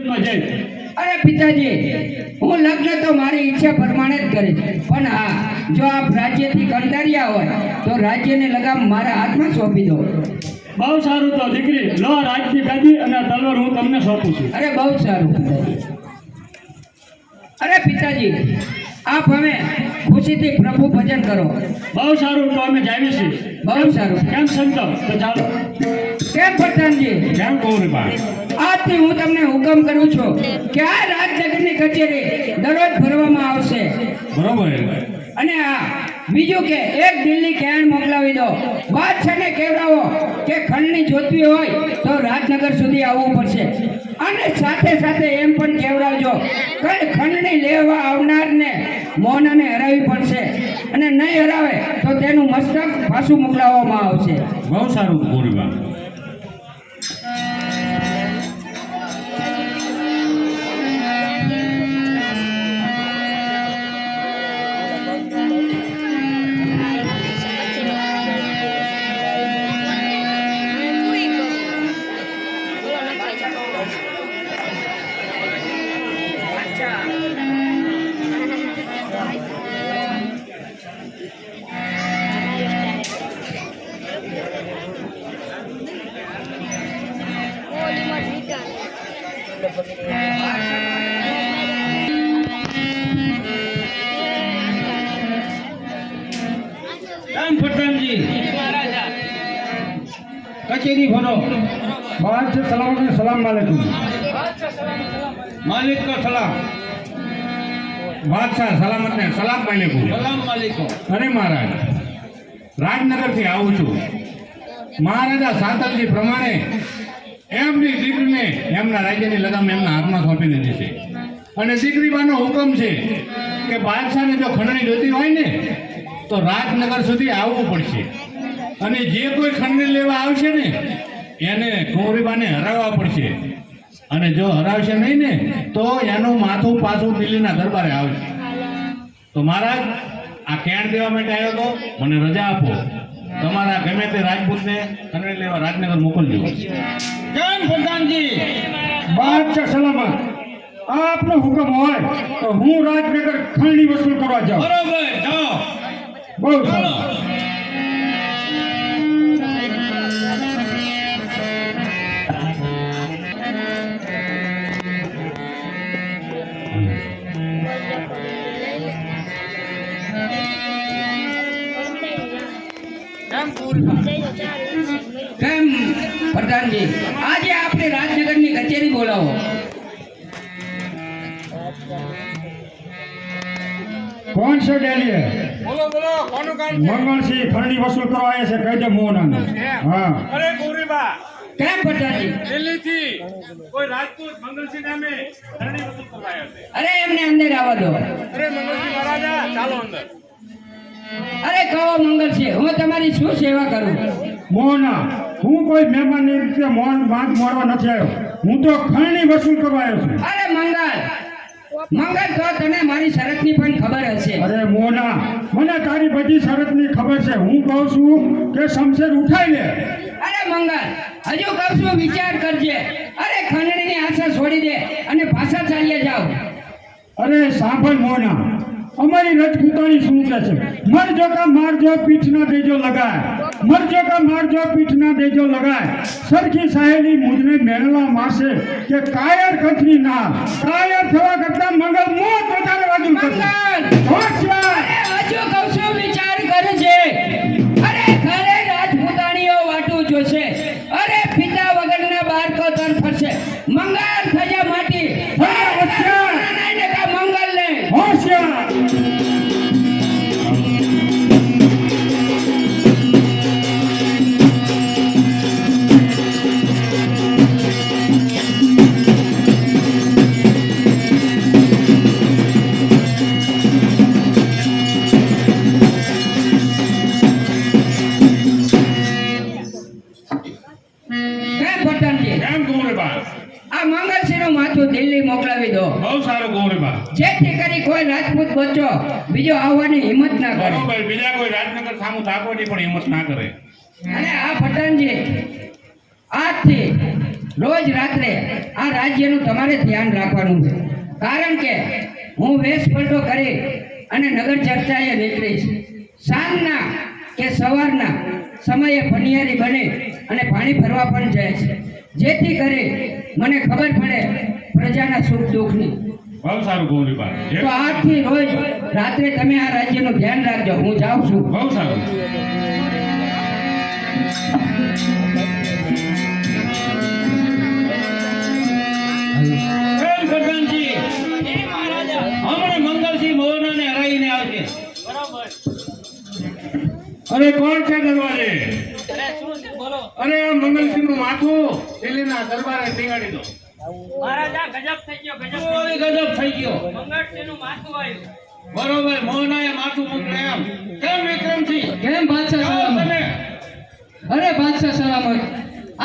અરે પિતાજી હું લગ્ન તો મારી ઈચ્છા પ્રમાણે જ કરીશ. પણ હા જો આપ રાજ્યથી કંટાળ્યા હોય તો રાજ્યને લગામ મારા હાથમાં સોંપી દો. બહુ સારું તો દીકરી લો રાજથી ગાદી અને તલવાર હું તમને સોંપું છું. અરે બહુ સારું. અરે પિતાજી આપ હવે ખુશીથી પ્રભુ ભજન કરો. બહુ સારું તો અમે જાવી છીએ. બહુ સારું. કેમ સંતો તો ચાલો. કેમ પ્રધાનજી? કેમ ગૌરીબા આજથી હું તમને હુકમ કરું છું કે આ રાજ જગતની કચેરી દરરોજ ભરવામાં આવશે. બરોબર. અને આ બીજું કે એક દિલ્હી કેન મોકલાવી દો. વાત કહેવડાવો કે ખંડની જોતવી હોય તો રાજનગર સુધી આવવું પડશે. અને સાથે સાથે એમ પણ કેવડાવજો કે ખંડની લેવા આવનારને મોહનને હરાવવી પડશે. અને નહીં હરાવે તો તેનું મસ્તક પાછું મોકલાવવામાં આવશે. બહુ સારું રામ હનુમાનજી કચેરી ભરો. બાદશાહ સલામત ને સલામ માલિક માલિક કો સલામ. બાદશાહ સલામત ને સલામ માલિક સલામ માલિક અરે મહારાજ રાજનગરથી આવું છું. મહારાજા સાતમજી પ્રમાણે એમની દીકરીને એમના રાજ્યની લગામ એમના હાથમાં સોંપી દીધી છે. અને દીકરીબાનો હુકમ છે કે બાદશાહને જો ખંડણી જોતી હોય ને તો રાજનગર સુધી આવવું પડશે. અને જે કોઈ ખંડણી લેવા આવશે ને, એને કુંવરીબાને હરાવવા પડશે. અને જો હરાવશે નહીં ને, તો એનું માથું પાછું દિલ્હીના દરબારે આવશે. તો મહારાજ, આ કેણ દેવા માટે આવ્યો તો મને રજા આપો. તમારા ગમે તે રાજપૂતને ખંડણી લેવા રાજનગર મોકલજો. કેમ પ્રધાનજી? બાદશાહ સલામત. આપનો હુકમ હોય તો હું રાજનગર ખંડણી વસૂલ કરવા જાઉં. બરોબર કેમ? પ્રધાનજી આજે આપણે રાજનગરની કચેરી બોલાવો. કોણ છે ડેલીએ મંગળસિંહ ફરણી વસૂલ કરવા આવ્યા છે કહી દે મોહનાને. હા. અરે ગોરીબા. કેમ પ્રધાનજી દિલ્હીથી કોઈ રાજપૂત મંગલસિંહ નામે ફરણી વસૂલ કરવા આવ્યા છે. અરે એમને અંદર આવવા દો. અરે મંગલસિંહ મહારાજા ચાલો અંદર. અરે કહો મંગલ હું તમારી શું સેવા કરું? મોહના હું કોઈ મહેમાનની રીતે મોહન માંગ મારવા નથી આવ્યો. હું તો ખરણી વસૂલ કરવા આવ્યો છું. અરે મંગલ મંગલ તો તને મારી શરતની પણ ખબર હશે. અરે મોના મને તારી બધી શરતની ખબર છે. હું કહું છું કે શમશેર ઉઠાઈ લે. અરે મંગલ હજુ કહું છું વિચાર કરજે. અરે ખંડણીની આશા છોડી દે અને પાછા ચાલ્યા જાઓ. અરે સાંભળ મોના અમારી રજપૂતાણી શું કહે છે. મરજો કા મારજો પીઠ ના દેજો લગાય. મરજો કા મારજો પીઠ ના દેજો લગાય. સરખી સાહેલી મુજને મેળવા મારશે કે કાયર કથની ના. કાયર થવા કરતા મંગળ મોત વધારે વાજુ કરશે મંગલ! હોશિયાર! હજુ કહું છું વિચાર કરજે અરે ઘરે રાજપૂતાણીઓ વાટું જોશે. અરે પિતા વગરના બાળકો તર ફરશે મંગળ હિંમત ના કરે. બીજા કોઈ રાજનગર સામું તાકવાની પણ હિંમત ના કરે. અને આ પઠાણજી આજથી રોજ રાત્રે આ રાજ્યનું તમારે ધ્યાન રાખવાનું છે. કારણ કે હું વેશ પલટો કરી અને નગર ચર્ચાએ નીકળીશ. સાંજના કે સવારના સમયે ફનિયારી બને અને પાણી ભરવા પણ જાય છે. જેથી કરી મને ખબર પડે પ્રજાના સુખ દુઃખની. બહુ સારું ગૌરીબા તો આજથી રોજ રાત્રે તમે આ રાજ્યનું ધ્યાન રાખજો હું જાઉં છું. બહુ સારું. અરે કોણ છે દરવાજે? અરે આ મંગલસિંહનું માથું દિલ્હીના દરબારે ટીંગાડી દો. મહારાજા ગજબ થઈ ગયો ગજબ કોઈ ગજબ થઈ ગયો. મંગળસિંહનું માથું આવ્યું બરોબર મોહનાએ માથું મોકલે એમ. કેમ વિક્રમસિંહ કેમ બાદશાહ સલામત? અરે બાદશાહ સલામત.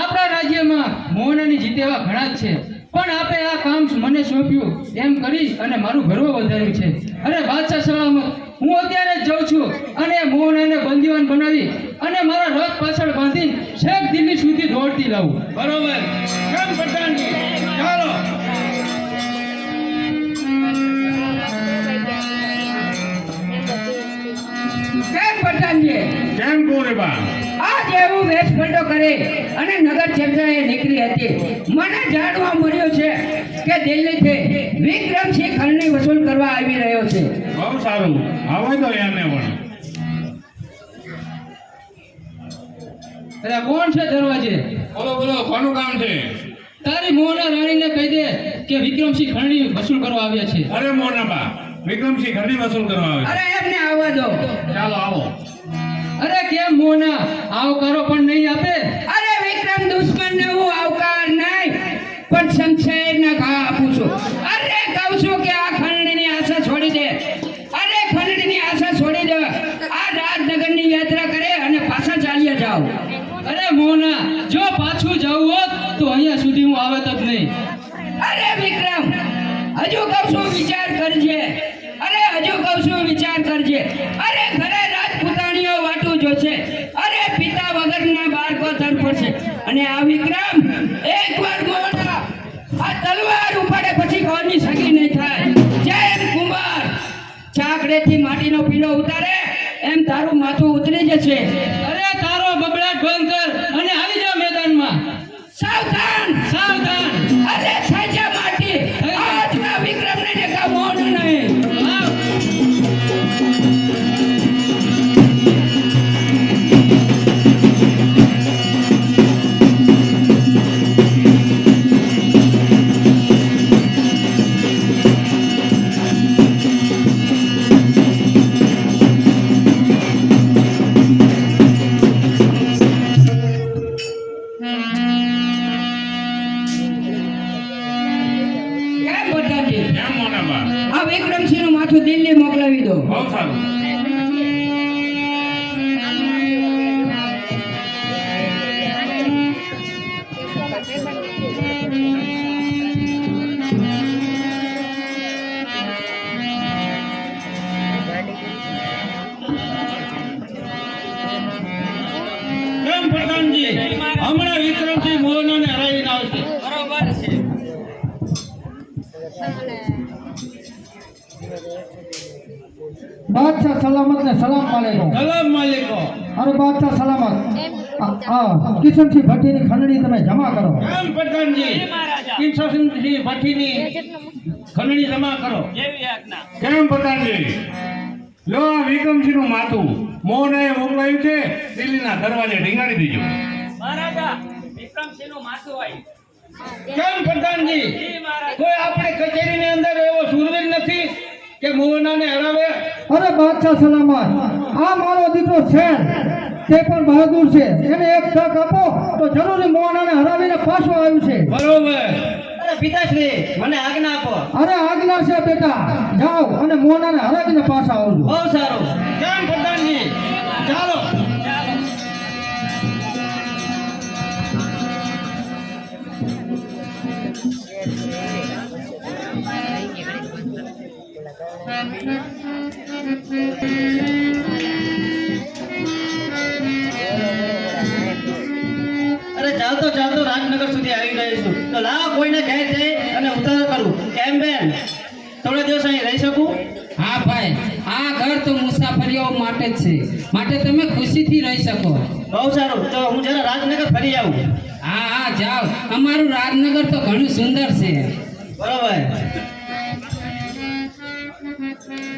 આપણા રાજ્યમાં મોહનાની જીતેવા ઘણા જ છે. પણ આપે આ કામ મને સોંપ્યું એમ કરી અને મારું ગર્વ વધાર્યું છે. અરે બાદશાહ સલામત હું અત્યારે જ જાઉં છું અને મોહનાને બંદીવાન બનાવી અને મારા રથ પાછળ બાંધી છેક દિલ્હી સુધી દોડતી લાવું. બરોબર. કેમ પ્રધાનજી? કેમ પ્રધાનજી કેમ ગૌરીબા આજ એવું વેશ પલટો કરે અને નગર ચર્ચાએ નીકળી હતી. મને જાણવા મળ્યું છે કે દિલ્હીથી વિક્રમસિંહ ખંડની વસૂલ કરવા આવી રહ્યો છે. બહુ સારું. આવે તો એને પણ અરે કોણ છે દરવાજે? બોલો બોલો કોનું કામ છે? તારી મોહના રાણીને કહી દે કે વિક્રમસિંહ ખંડની વસૂલ કરવા આવ્યા છે. અરે મોનાબા વિક્રમસિંહ ઘરની વસૂલ કરવા આવે અરે એમને આવવા દો. ચાલો આવો. અરે કેમ મોહના આવકારો પણ નહીં આપે? અરે વિક્રમ દુશ્મન ને હું આવકાર નહીં પણ શમશેરના ઘા આપું છું. અરે કહું છું કે આ ખંડની આશા છોડી દે. અરે ખંડની આશા છોડી દે. આ રાજનગરની યાત્રા કરે અને પાછા ચાલ્યા જાઓ. અરે મોહના જો પાછું જવું હોત તો અહીંયા સુધી હું આવત જ નહીં. અરે વિક્રમ હજુ કહું છું વિચાર કરજે. અરે, હજુ કહું છું, વિચાર કરજે. અરે, ઘરે રાજપૂતાણીઓ વાટું જોશે. અરે, પિતા વગરના બાળકો તડપડશે અને આ વિક્રમ, એકવાર મોટા આ તલવાર ઉપાડે, પછી કોની સગી નહીં થાય. જેમ કુમાર ચાકડેથી માટીનો પીલો ઉતારે, એમ તારું માથું ઉતરી જશે. હમણાં વિક્રમસિંહ મોહનને હરાવીને આવશે. બરોબર છે. બાદશાહ સલામત ને સલામ માલિકો સલામ માલિકો. અરે બાદશાહ સલામત. હા આ કિશનસિંહ ભટ્ટીની ખંડણી તમે જમા કરો. કેમ પ્રધાનજી કિશનસિંહ ભટ્ટી ની ખંડણી જમા કરો. જેવી આજ્ઞા. કેમ પ્રધાનજી? લો આ વિક્રમસિંહનું માથું. મોહને મોકલાયું છે દિલ્હીના દરવાજે ઢીંગાડી દીજો મહારાજા વિક્રમસિંહનું માથું આવ્યું કેમ પ્રધાનજી? કોઈ આપણે કચેરીની અંદર એવો સુરવીર નથી કે મોહનાને હરાવે? અરે બાદશાહ સલામત. આ મારો દીકરો છે તે પણ બહાદુર છે. એને એક તક આપો તો જરૂરી મોહનાને હરાવીને પાછો આવ્યું છે. બરોબર. અરે પિતાશ્રી મને આજ્ઞા આપો. અરે આજ્ઞા છે બેટા. જાઓ અને મોહનાને હરાવીને પાછા આવજો. બહુ સારું. કેમ પ્રધાનજી? ચાલો. અરે ચાલતો ચાલતો રાજનગર સુધી આવી ગયો કોઈને ઘેર જઈ અને ઉતારો કરું. કેમ બેન? થોડા દિવસ અહીં રહી શકું? હા ભાઈ. આ ઘર તો મુસાફરીઓ માટે જ છે. માટે તમે ખુશીથી રહી શકો. બહુ સારું. તો હું જરા રાજનગર ફરી આવું. હા હા જાઓ. અમારું રાજનગર તો ઘણું સુંદર છે. બરોબર.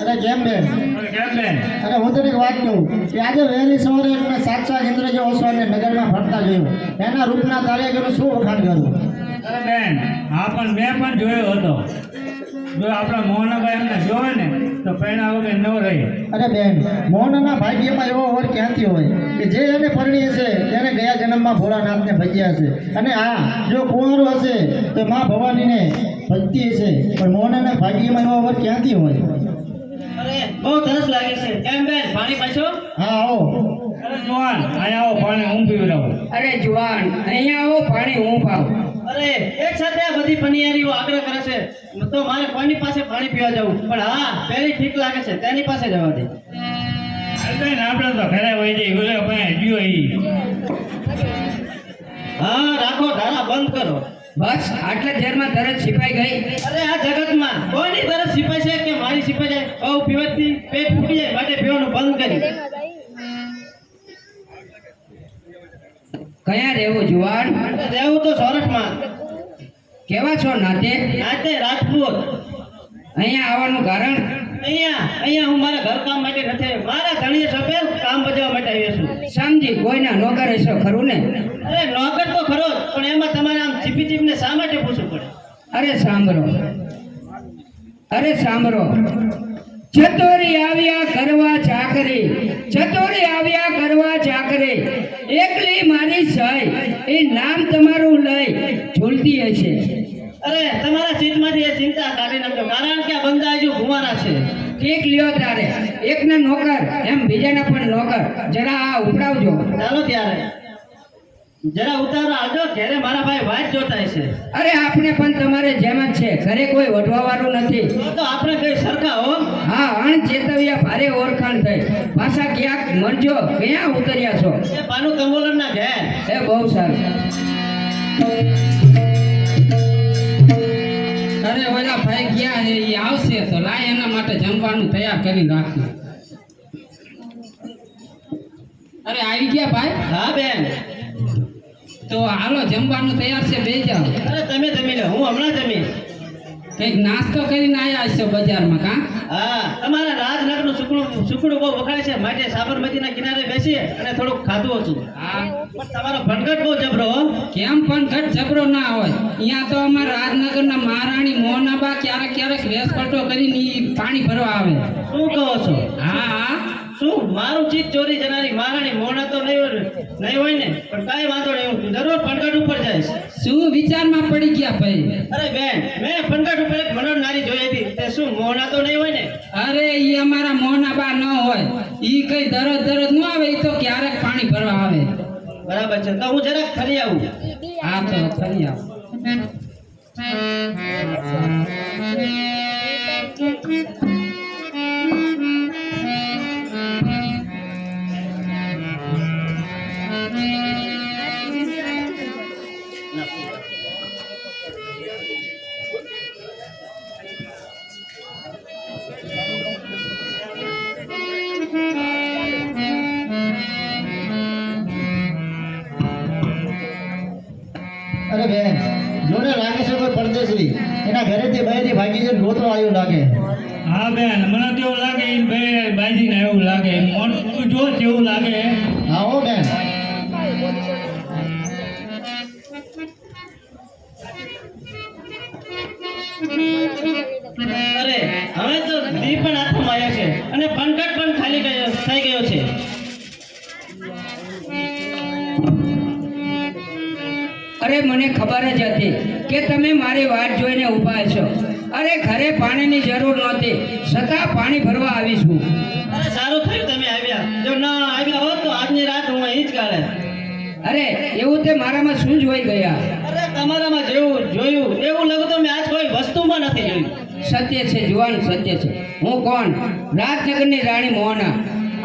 અરે કેમ બેન? કેમ બેન? અરે હું તને એક વાત કહું. કે આજે વહેલી સવારે મેં સાત ઇન્દ્ર ઇન્દ્રજી ઓસવાને નગરમાં ફરતા જોયું. એના રૂપના તારેગરનું શું વખાણ કરું અરે બેન હા પણ મેં પણ જોયો હતો. જો આપણા મોહનભાઈ એમને જોવે ને તો પૈણા વગર ન રહી. અરે બેન મોહનના ભાગ્યમાં એવો વર ક્યાંથી હોય? કે જે એને પરણી હશે તેને ગયા જન્મમાં ભોળાનાથને ભજ્યા હશે. અને આ જો કુંવરો હશે તો મા ભવાનીને ભજતી હશે. પણ મોહનના ભાગ્યમાં એવો વર ક્યાંથી હોય? બહુ તરસ લાગે છે. એમ બેન પાણી પાછો? હા આવો. અરે જુવાન અહીંયા આવો પાણી હું પીવડાવું અરે જુવાન અહીંયા આવો પાણી હું પાવ અરે એક સાથે આ બધી પનિયારીઓ આગ્રહ કરે છે. તો મારે કોઈની પાસે પાણી પીવા જવું. પણ હા પેલી ઠીક લાગે છે. તેની પાસે જવા દે. બેન આપણે તો ઘરે વહી જઈ બોલે ભાઈ જીઓ ઈ હા રાખો ધારા બંધ કરો. બસ આટલા ઝેરમાં તરત સિપાઈ ગઈ. અરે આ જગતમાં કોની તરત સિપાઈ છે કે મારી સિપાઈ જાય બહુ પીવાથી પેટ ફૂટી જાય માટે પીવાનું બંધ કરી કયા રહેવું જુવાન? રહેવું તો સોરઠમાં. કેવા છો નાતે? નાતે રાજપૂત. અહીંયા આવવાનું કારણ? અહીંયા અહીંયા હું મારા ઘર કામ માટે નથી આવ્યો. મારા ધણીએ સફેદ કામ બજાવવા માટે આવ્યો છું. સમજી કોઈના નોકર હશો ખરું ને? અરે નોકર તો ખરો જ, પણ એમાં તમારે આમ ચીપી ચીપને શા માટે પૂછવું પડે? અરે સાંભળો. અરે સાંભળો. ચતોરી આવ્યા કરવા ચાકરી ચતોરી આવ્યા કરવા ચાકરી. એકલી મારી સહી એ નામ તમારું લઈ ઝૂલતી હશે. અરે તમારા ચિત્તમાંથી એ ચિંતા કાઢી નાખજો. કારણ કે આ બંદા હજુ ભુવાના છે. ઠીક લ્યો ત્યારે. એકને નોકર એમ બીજાને પણ નોકર. જરા આ ઉપડાવજો ચાલો ત્યારે. જરા ઉતારો. આવજો. ઘેરે મારા ભાઈ વાત જોતાય છે. અરે આપણે પણ તમારે જેમ જ છે. ઘરે કોઈ વઢવાવાનું નથી. તો તો આપણે કઈ સરખા હો? હા અણ ચેતવ્યા ભારે ઓળખાણ થઈ. પાછા ક્યાંક મરજો ક્યાં ઉતર્યા છો? એ પાનું કંગોલન ના ઘેર. એ બહુ સારું. માટે જમવાનું તૈયાર કરી રાખ્યું અરે આવી ગયા ભાઈ? હા બેન. તો હાલો જમવાનું તૈયાર છે બે જાઓ. અરે તમે જમી લો હું હમણાં જમી કંઈક નાસ્તો કરીને આવ્યા છો બજારમાં કાં? હા તમારા રાજનગરનું સુકડું સુકડું બહુ વખાય છે. માટે સાબરમતીના કિનારે બેસીએ અને થોડુંક ખાધું હતું હા. પણ તમારો ભનગટ બહુ જબરો કેમ પણ ઘટ જબરો ના હોય? અહીંયા તો અમારા રાજનગરના મહારાણી મોહનાબા ક્યારેક ક્યારેક વેસપટો કરીને પાણી ભરવા આવે. શું કહો છો? હા હા. શું? મારું ચીજ ચોરી જનારી મહારાણી મોહના તો નહીં હોય નહીં હોય ને? પણ કાંઈ વાંધો નહીં. હું જરૂર ફનગટ ઉપર જઈશ શું વિચારમાં પડી ગયા ભાઈ? અરે બેન મેં પંદર ઉપર એક મનોર નારી જોઈ હતી. તે શું મોહના તો નહીં હોય ને? અરે ઈ અમારા મોહના બા ન હોય. ઈ કઈ દરદ દરદ ન આવે ઈ તો ક્યારેક પાણી ભરવા આવે. બરાબર છે. તો હું જરાક ફરી આવું. હા તો ફરી આવો. લાગે? હા બેન મને તો એવું લાગે ભાઈ બાજીને એવું લાગે. મોટું તું જો એવું લાગે. હા હો બેન. અરે હવે તો દી પણ હાથમાં આવ્યો છે. અને પંકટ પણ ખાલી ગયો થઈ ગયો છે. અરે મને ખબર જ હતી કે તમે મારી વાત જોઈને ઊભા છો. અરે ઘરે પાણીની જરૂર નહોતી. છતાં પાણી ભરવા આવીશું અરે સારું થયું તમે આવ્યા. જો ના આવ્યા હોત તો આજની રાત હું અહીં જ કાઢે અરે એવું તે મારામાં શું જોઈ ગયા? અરે તમારામાં જેવું જોયું એવું લાગતું મેં આજ કોઈ વસ્તુમાં નથી જોયું. સત્ય છે જુવાન સત્ય છે. હું કોણ? રાજનગરની રાણી મોહના.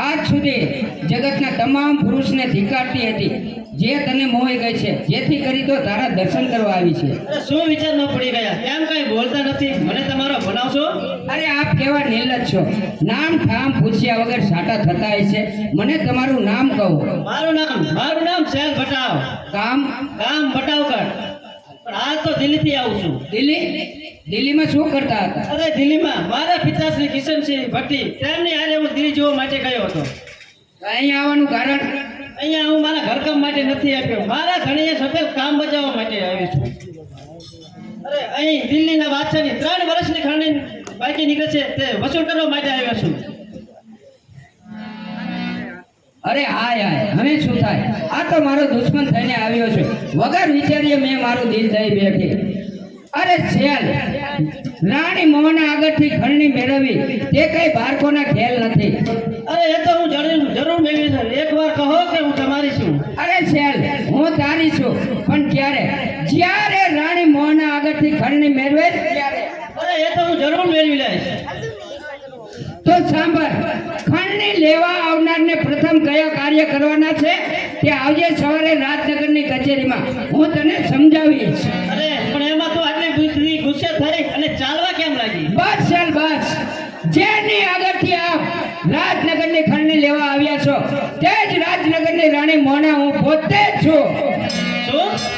આજ સુધી જગતના તમામ પુરુષને ધિકારતી હતી. જે તને મોહી ગઈ છે જેથી કરી તો તારા દર્શન કરવા આવી છે. અરે શું વિચારમાં પડી ગયા? એમ કઈ બોલતા નથી? મને તમારો બનાવશો અરે આપ કેવા નિર્લજ છો? નામ ઠામ પૂછ્યા વગર સાટા થતા છે. મને તમારું નામ કહો. મારું નામ મારું નામ સેલ ભટાવ. કામ? કામ ભટાવકર. પણ હાલ તો દિલ્હીથી આવું છું. દિલ્હી? દિલ્હીમાં શું કરતા હતા? અરે દિલ્હીમાં મારા પિતાશ્રી કિશનસિંહ ભટ્ટી તેમની હારે હું દિલ્હી જોવા માટે ગયો હતો. અહીં આવવાનું કારણ? અહીંયા હું મારા ઘરકામ માટે નથી આવ્યો મારા ધણીએ સફેદ કામ બચાવવા માટે આવ્યો છું. અરે, અહીં દિલ્હીના બાદશાહની ત્રણ વર્ષની ખંડની બાકી નીકળે છે, તે વસૂલ કરવા માટે આવ્યો છું. અરે, હાય હાય, હવે શું થાય? આ તો મારો દુશ્મન થઈને આવ્યો છે. વગર વિચારીએ મેં મારું દિલ થઈ બેઠી. અરે શેલ રાણી મોહન આગળથી ખરણી મેળવી. તે કઈ બાળકોના ખેલ નથી. અરે એ તો હું જરૂર જરૂર મેળવી છે. એકવાર કહો કે હું તમારી છું. અરે શેલ હું તારી છું. પણ ક્યારે? જ્યારે રાણી મોહન આગળથી ખંડણી મેળવે ત્યારે. અરે એ તો હું જરૂર મેળવી લઈશ. તો સાંભળ ખંડની લેવા આવનારને પ્રથમ કયા કાર્ય કરવાના છે? તે આવજે સવારે રાજનગરની કચેરીમાં. હું તને સમજાવીશ. તો ગુસ્સે થઈ અને ચાલવા કેમ લાગી? બસ ચાલ બસ. જેની આગળથી આપ રાજનગરની ખંડની લેવા આવ્યા છો તે જ રાજનગરની રાણી મોના હું પોતે જ છું. શું?